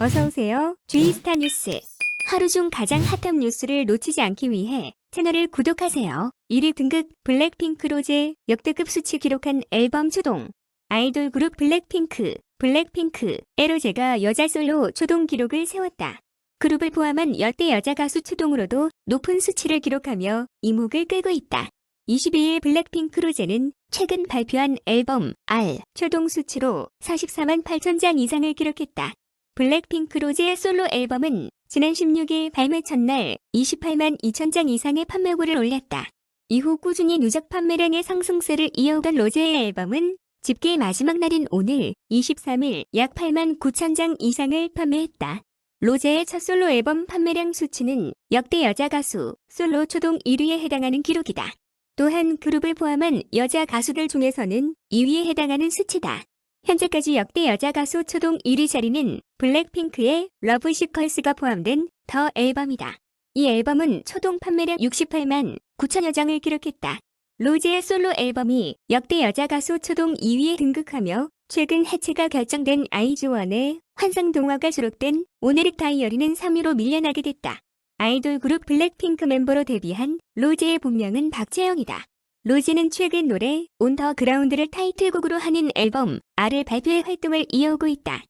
어서오세요. 주이스타 뉴스. 하루 중 가장 핫한 뉴스를 놓치지 않기 위해 채널을 구독하세요. 1위 등급 블랙핑크 로제 역대급 수치 기록한 앨범 초동. 아이돌 그룹 블랙핑크, 블랙핑크, 에로제가 여자 솔로 초동 기록을 세웠다. 그룹을 포함한 열대 여자 가수 초동으로도 높은 수치를 기록하며 이목을 끌고 있다. 22일 블랙핑크 로제는 최근 발표한 앨범 R 초동 수치로 44만 8천 장 이상을 기록했다. 블랙핑크 로제의 솔로 앨범은 지난 16일 발매 첫날 28만 2천 장 이상의 판매고를 올렸다. 이후 꾸준히 누적 판매량의 상승세를 이어오던 로제의 앨범은 집계 마지막 날인 오늘 23일 약 8만 9천 장 이상을 판매했다. 로제의 첫 솔로 앨범 판매량 수치는 역대 여자 가수 솔로 초동 1위에 해당하는 기록이다. 또한 그룹을 포함한 여자 가수들 중에서는 2위에 해당하는 수치다. 현재까지 역대 여자 가수 초동 1위 자리는 블랙핑크의 러브 시컬스가 포함된 더 앨범이다. 이 앨범은 초동 판매량 68만 9천여 장을 기록했다. 로제의 솔로 앨범이 역대 여자 가수 초동 2위에 등극하며 최근 해체가 결정된 아이즈원의 환상동화가 수록된 오네릭 다이어리는 3위로 밀려나게 됐다. 아이돌 그룹 블랙핑크 멤버로 데뷔한 로제의 본명은 박채영이다. 로제는 최근 노래 온더 그라운드를 타이틀곡으로 하는 앨범 R을 발표해 활동을 이어오고 있다.